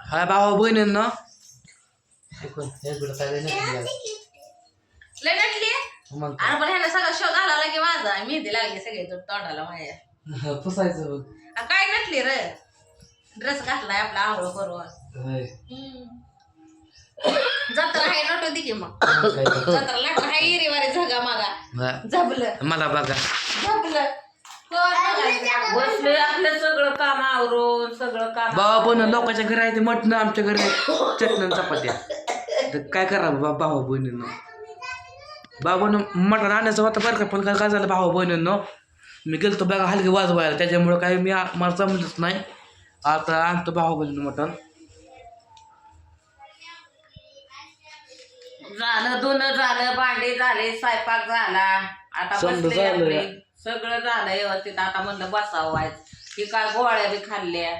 हा भावा बहिणींना लय नटली अरे पण ह्याला सगळं शो घालावला की माझा? मेहंदी लागली सगळी तो तोंडाला माझ्या पुसायचं बघ. आ, काय नटली रे? ड्रेस घातलाय आपला आंघोळ करून. होय. जत्रा हाय नटू की मग. जत्रा लाट हाय इरीवारी झगा मागा. हा. झबलं मला बघा. झबलं बसले आपलं सगळं काम आवरून सगळं काम बाबा पण लोकांच्या घरी आहे ते मटण आमच्या घरी आहे चटणी चपात्या. तर काय करा बा भावा बहिणींनो? बाबानं मटण आणायचं होतं बरं का पण काय काय झालं भावा बहिणींनो? मी गेलतो बघा हलकी वाजवायला त्याच्यामुळं काय मी मला जमलंच नाही. आता आणतो भावा बहिणीनं मटण. झालं धुणं झालं भांडे झाले स्वयंपाक झाला. आता समजा बसले झालं. सगळं झालं व्यवस्थित. आता म्हणलं बसावं व्हायचं ही काय गोळ्या बी खाल्ल्या.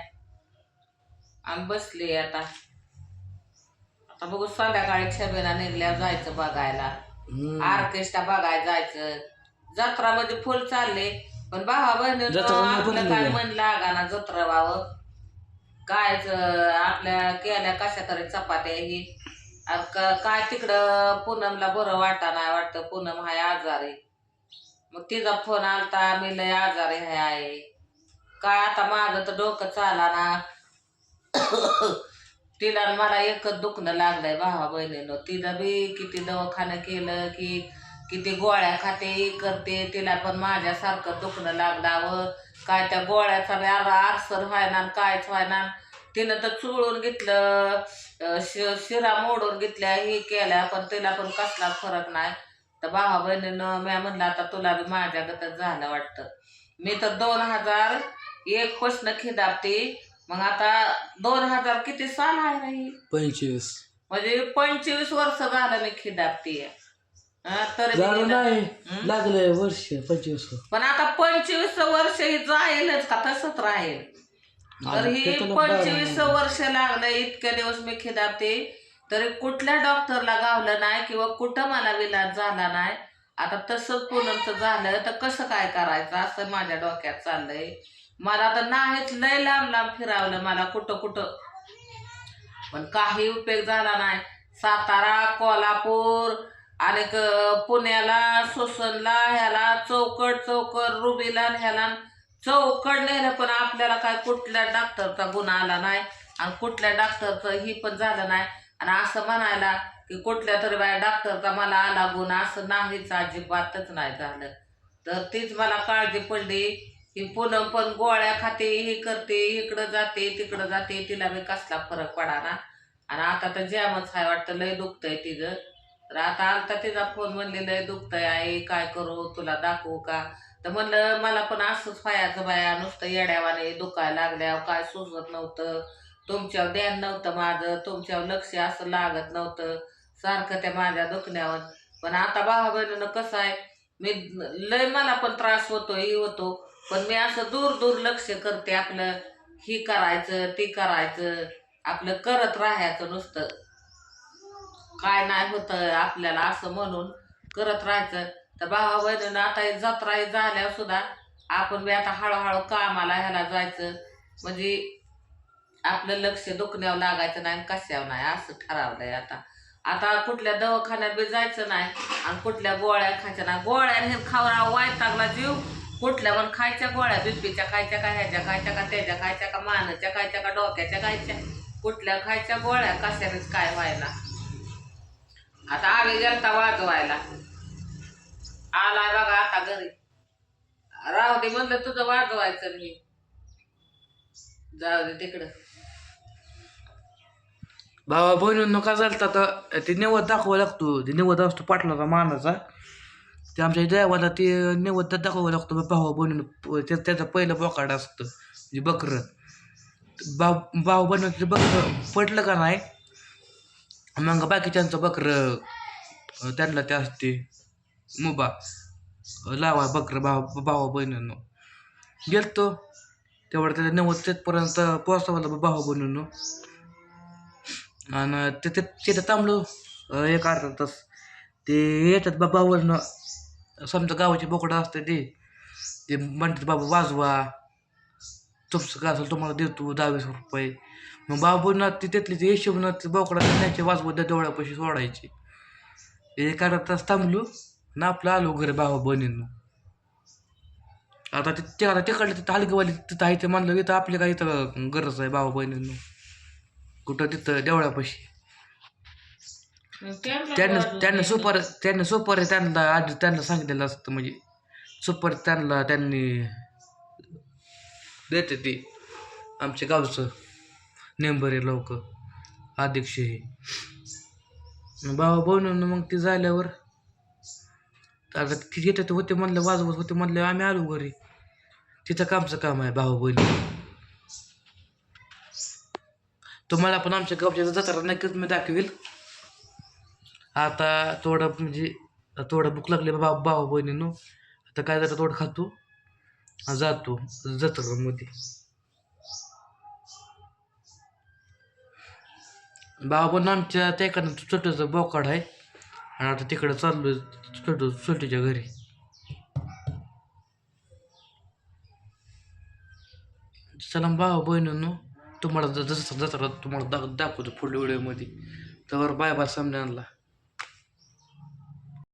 आणि बसले आता. आता बघू संध्याकाळी छबेला निघल्यावर जायचं बघायला. हम्म. ऑर्केस्ट्रा बघायला जायचं. जत्रा मध्ये फुल चालले. पण भावा बहिणी आपलं काय. मन लागाना जत्रा व्हावं कायच आपल्या केल्या कशा तरी चपात्या ही. क- काय तिकडं पूनमला बरं वाटा नाही वाटतं. पूनम हाय आजारी. मग तिचा फोन आलता मी लय आजारी हाय आहे काय आता माझं तर डोकं चाला ना तिला आणि मला एकच दुखणं लागलंय भावा बहिणीनं. तिला बी किती दवाखानं केलं की किती गोळ्या खाते करते. तिला पण माझ्यासारखं दुखणं लागलावं. काय त्या गोळ्याचा बी आला आरसर व्हायना आणि कायच व्हायना. तिनं तर चुळून घेतलं शि शिरा मोडून घेतल्या हे केल्या पण तिला पण कसला फरक नाही. तर भावा बहिणीनं मी म्हणलं आता तुला बी माझ्या गतच झालं वाटतं. मी तर दोन हजार एक पासन खिदाबते. मग आता दोन हजार किती साल आहे नाही पंचवीस. म्हणजे पंचवीस वर्ष झालं मी खिदाबते. तरी बी झालं तिला- नाही? लागलंय वर्ष पंचवीस पण आता पंचवीस वर्ष ही जाईलच का? तसंच राहील. तर ही पंचवीस. वर्ष लागलं इतक्या दिवस मी खिदाबते. तरी कुठल्या डॉक्टरला गावलं नाही किंवा कुठं मला विलाज झाला नाही आता तसंच पूनमचं झालं तर कसं काय करायचं? असं माझ्या डोक्यात चाललंय. मला आता नाहीच लय लांब लांब फिरावलं मला कुठं कुठं. पण काही उपयोग झाला नाही. सातारा कोल्हापूर आणि पुण्याला सोसनला ह्याला चौकड चौकड रुबीला ह्याला. चौकड नेलं पण आपल्याला काय कुठल्या डॉक्टरचा गुण आला नाही आणि कुठल्या डॉक्टरचं ही पण झालं नाही. आणि असं म्हणायला की कुठल्या तरी बाया डॉक्टरचा मला आला गुण असं नाहीच अजिबातच नाही झालं. तर तीच मला काळजी पडली की पुनम पण गोळ्या खाते हे करते इकडं जाते तिकडं जाते तिला मी कसला फरक पडाना. आणि आता तर जॅमच आहे वाटतं लय दुखतंय तिचं. तर आता आलता तिचा फोन म्हणले लय दुखतंय आहे काय करू तुला दाखवू का? तर म्हणलं मला पण असंच व्हायचं बाया नुसतं येड्यावाने दुखायला लागल्यावर काय सुचत नव्हतं. तुमच्यावर ध्यान नव्हतं माझं तुमच्यावर लक्ष असं लागत नव्हतं. सारखं त्या माझ्या दुखण्यावर. पण आता भावा बहिणीनं कसं आहे मी लय मला पण त्रास होतो ही होतो. पण मी असं दूर दूर लक्ष करते आपलं. ही करायचं ती करायचं. आपलं करत राहायचं नुसतं. काय नाही होतं आपल्याला असं म्हणून करत राहायचं. तर भावा बहिणीनं आता जत्रा झाल्यावर सुद्धा आपण बी आता हळूहळू कामाला ह्याला जायचं. म्हणजे आपलं लक्ष दुखण्यावर लागायचं नाही आणि कशावर नाही असं ठरवलंय आता. आता कुठल्या दवाखान्यात बी जायचं नाही आणि कुठल्या गोळ्या खायच्या नाही. गोळ्या हे खावरा वायतागला जीव. कुठल्या पण खायच्या गोळ्या बिप्पीच्या खायच्या का ह्याच्या खायच्या का त्याच्या खायच्या का मानच्या खायच्या का डोक्याच्या खायच्या. कुठल्या खायच्या गोळ्या कशानेच काय व्हायला. आता आम्ही गेलता वाजवायला. आलाय बघा आता घरी. राहू दे म्हणलं तुझं वाजवायचं मी. जाऊ दे तिकडं. भावा बहिणींनो का झालं तर ते निवद दाखवावं लागतो. ते निवद असतो पाटलाचा मानाचा. ते आमच्या देवाला ते निवड दाखवावं लागतो भावा बहिणीनं. ते त्याचं पहिलं बोकाड असतं. म्हणजे बकरं. भाव भाऊ बहिणीचं ते बकरं पडलं का नाही? मग बाकीच्यांचं बकरं त्यांना ते असते. मुबा. लावा बकरं भावा भावा बहिणींनो. गेलतो. तेवढं त्याला नव्वद तेथपर्यंत पोहोचवलं भाऊ बनून. आणि ते तिथे थांबलो. एक अर्धा तास. ते येतात बाबावरनं समजा गावाची बोकडं असते ते. ते म्हणतात बाबा वाजवा. तुमचं काय असेल तुम्हाला देतो दहावीस रुपये. मग बाबूनाथ ती तिथली ती यशोनाथ बोकडा त्याचे वाजवत डोळ्यापाशी सोडायचे. एक अर्धा तास थांबलो. ना आपलं आलो घरी भावा बहिणींनो. आता ते ते आता तिकडले तिथं हलकीवाली तिथं आहे ते म्हणलं इथं आपली काय इथं गरज आहे भावा बहिणींनो. कुठं तिथं देवळापाशी. त्यांना त्यांना सुपार त्यांना सुपारी त्यांना आधी त्यांना सांगितलेलं असतं म्हणजे सुपारी त्यांना त्यांनी देते ती. आमच्या गावचं नेंबरे लोक अध्यक्ष हे भावा बनवून मग ती झाल्यावर आता ती येतात होते म्हणलं वाजवत होते म्हणलं आम्ही आलो घरी. तिथं कामचं काम आहे भाऊ बहिणी तुम्हाला पण आमच्या गावच्या जत्रा नक्कीच मी दाखवेल आता थोडं म्हणजे थोडं भूक लागली भाऊ भाऊ बहिणीनो आता काय जरा थोडं खातो जातो जत्रामध्ये भाऊ पण आमच्या त्याकडनं छोटंसं बोकाड आहे आणि आता तिकडं चाललो छोटं छोटीच्या घरी चला भावा बहिणींनो तुम्हाला जसं जसं तुम्हाला दाख दाखवतो पुढल्या व्हिडिओमध्ये तर बाय बाय समजायला